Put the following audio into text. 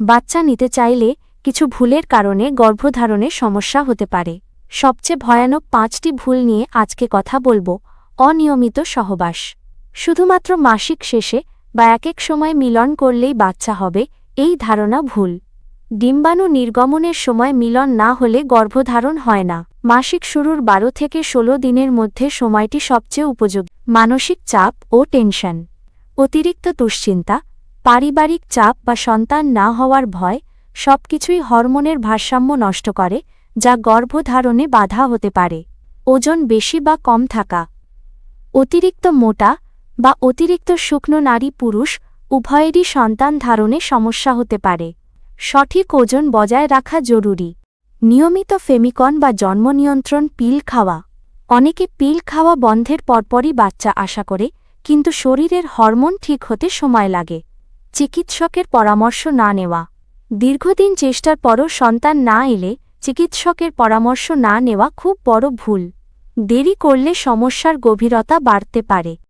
বাচ্চা নিতে চাইলে কিছু ভুলের কারণে গর্ভধারণে সমস্যা হতে পারে। সবচেয়ে ভয়ানক পাঁচটি ভুল নিয়ে আজকে কথা বলব, অনিয়মিত সহবাস। শুধুমাত্র মাসিক শেষে বা এক এক সময় মিলন করলেই বাচ্চা হবে, এই ধারণা ভুল। ডিম্বাণু নির্গমনের সময় মিলন না হলে গর্ভধারণ হয় না। মাসিক শুরুর বারো থেকে ষোলো দিনের মধ্যে সময়টি সবচেয়ে উপযোগী। মানসিক চাপ ও টেনশন। অতিরিক্ত দুশ্চিন্তা পারিবারিক চাপ বা সন্তান না হওয়ার ভয় সবকিছুই হরমোনের ভারসাম্য নষ্ট করে, যা গর্ভধারণে বাধা হতে পারে। ওজন বেশি বা কম থাকা। অতিরিক্ত মোটা বা অতিরিক্ত শুকনো নারী পুরুষ উভয়েরই সন্তান ধারণে সমস্যা হতে পারে। সঠিক ওজন বজায় রাখা জরুরি। নিয়মিত ফেমিকন বা জন্ম নিয়ন্ত্রণ পিল খাওয়া। অনেকে পিল খাওয়া বন্ধের পরপরই বাচ্চা আশা করে, কিন্তু শরীরের হরমোন ঠিক হতে সময় লাগে। চিকিৎসকের পরামর্শ না নেওয়া। দীর্ঘদিন চেষ্টার পরও সন্তান না এলে চিকিৎসকের পরামর্শ না নেওয়া খুব বড় ভুল। দেরি করলে সমস্যার গভীরতা বাড়তে পারে।